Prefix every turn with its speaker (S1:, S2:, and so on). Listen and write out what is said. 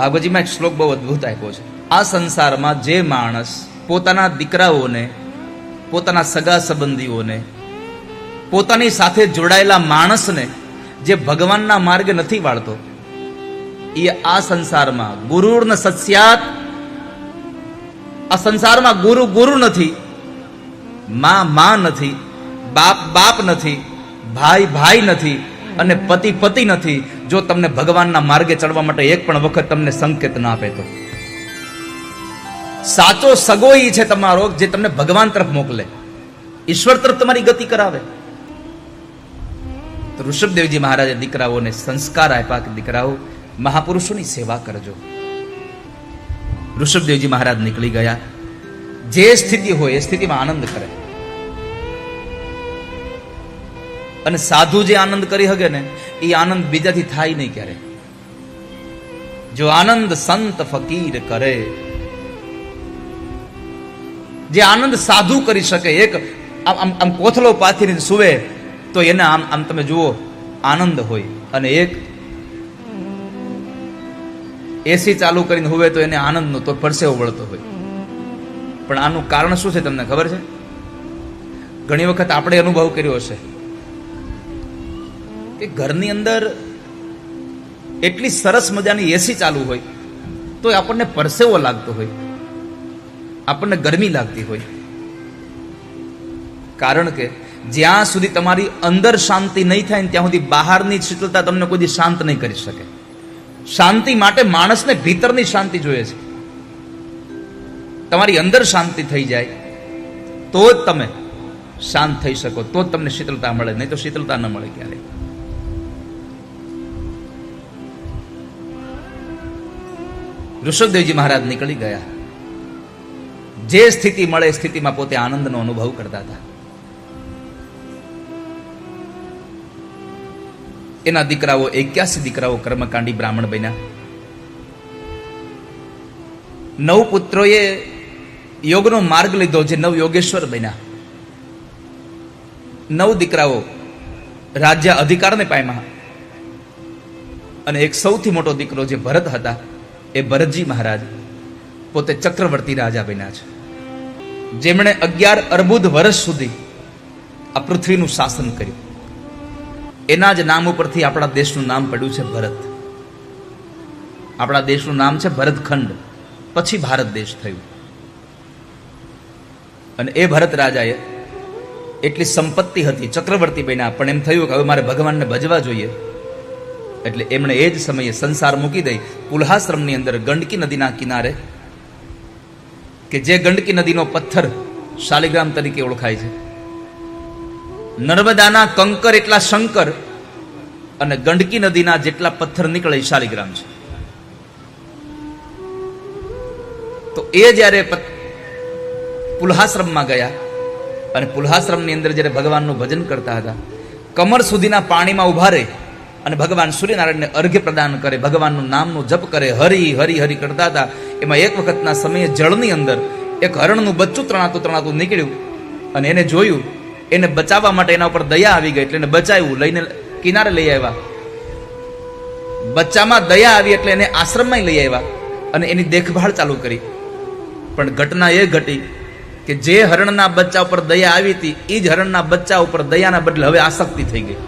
S1: ભાગવતજીમાં એક શ્લોક બહુ અદ્ભુત આપ્યો છે. આ સંસારમાં જે માણસ પોતાના દીકરાઓને, પોતાના સગા સંબંધીઓને, પોતાની સાથે જોડાયેલા માણસને જે ભગવાનના માર્ગે નથી વાળતો, એ આ સંસારમાં ગુરુર્ન સત્યાત આ સંસારમાં ગુરુ ગુરુ નથી, માં માં નથી, બાપ બાપ નથી, ભાઈ ભાઈ નથી અને પતિ પતિ નથી. જો તમને ભગવાનના માર્ગે ચડવા માટે એક પણ વખત તમને સંકેત ના આપે તો. સાચો સગો છે તમારો જે તમને ભગવાન તરફ મોકલે. ઈશ્વર તરફ તમારી ગતિ કરાવે. તો ઋષભદેવજી મહારાજે દીકરાઓને સંસ્કાર આપ્યા કે દીકરાઓ, મહાપુરુષોની સેવા કરજો. ઋષભદેવજી મહારાજ નીકળી ગયા. જે સ્થિતિ હોય એ સ્થિતિમાં આનંદ કરે. અને સાધુ જે આનંદ કરી શકે ને, એ આનંદ બીજાથી થાય નહીં ક્યારે. જો આનંદ સંત ફકીર કરે, જે આનંદ સાધુ કરી શકે, એક આમ આમ કોથળો પાથરીને સુવે, તો એને આમ આમ તમે જુઓ, આનંદ હોય. અને એક એસી ચાલુ કરીને હોવે તો એને આનંદનો તો પરસેવો વળતો હોય. પણ આનું કારણ શું છે તમને ખબર છે? ઘણી વખત આપણે અનુભવ કર્યો હશે. કે ઘરની અંદર એટલી સરસ મજાની એસી ચાલુ હોય તો આપણને પરસેવો લાગતો હોય, આપણને ગરમી લાગતી હોય. કારણ કે જ્યાં સુધી તમારી અંદર શાંતિ નહીં થાય ત્યાં સુધી બહારની શીતળતા તમને કોઈ શાંત નહીં કરી શકે. શાંતિ માટે માણસને ભીતરની શાંતિ જોઈએ છે. તમારી અંદર શાંતિ થઈ જાય, તો જ તમે શાંત થઈ શકો, તો જ તમને શીતળતા મળે, નહીં તો શીતળતા ન મળે ક્યારે ઋષભદેવજી મહારાજ નીકળી ગયા. જે સ્થિતિ મળે સ્થિતિમાં પોતે આનંદનો અનુભવ કરતા હતા. એના દીકરાઓ એક્યાસી દીકરાઓ કર્મકાંડી બ્રાહ્મણ બન્યા. નવ પુત્રોએ યોગનો માર્ગ લીધો જે નવ યોગેશ્વર બન્યા. નવ દીકરાઓ રાજ્ય અધિકારને પામ્યા. અને એક સૌથી મોટો દીકરો જે ભરત હતા એ ભરતજી મહારાજ પોતે ચક્રવર્તી રાજા બન્યા છે. જેમણે અગિયાર અર્બુદ વર્ષ સુધી આ પૃથ્વીનું શાસન કર્યું. એના જ નામ ઉપરથી આપણા દેશનું નામ પડ્યું છે ભરત. આપણા દેશનું નામ છે ભરતખંડ. પછી ભારત દેશ થયું. અને એ ભરત રાજાએ એટલી સંપત્તિ હતી, ચક્રવર્તી બન્યા. પણ એમ થયું કે હવે મારે ભગવાનને ભજવા જોઈએ. એટલે એમણે એ જ સમયે સંસાર મૂકી દઈ. કુલ્હાશ્રમની અંદર ગંડકી નદીના કિનારે, કે જે ગંડકી નદીનો પથ્થર શાલિગ્રામ તરીકે ઓળખાય છે. નર્મદાના કંકર એટલા શંકર અને ગંડકી નદીના જેટલા પથ્થર નીકળે શાલિગ્રામ છે. તો એ જ્યારે પુલ્હાશ્રમમાં ગયા અને પુલ્હાશ્રમની અંદર જ્યારે ભગવાનનું ભજન કરતા હતા, કમર સુધીના પાણીમાં ઊભા રહે અને ભગવાન સૂર્યનારાયણને અર્ઘ્ય પ્રદાન કરે, ભગવાનનું નામનું જપ કરે, હરિ, હરી હરી કરતા હતા. એમાં એક વખતના સમયે જળની અંદર એક હરણનું બચ્ચું ત્રણાતું ત્રણાતું નીકળ્યું અને એને જોયું. એને બચાવવા માટે એના ઉપર દયા આવી ગઈ એટલે એને બચાવ્યું, લઈને કિનારે લઈ આવ્યા. બચ્ચામાં દયા આવી એટલે એને આશ્રમમાં લઈ આવ્યા અને એની દેખભાળ ચાલુ કરી. પણ ઘટના એ ઘટી કે જે હરણના બચ્ચા ઉપર દયા આવી હતી એ જ હરણના બચ્ચા ઉપર દયાના બદલે હવે આસક્તિ થઈ ગઈ.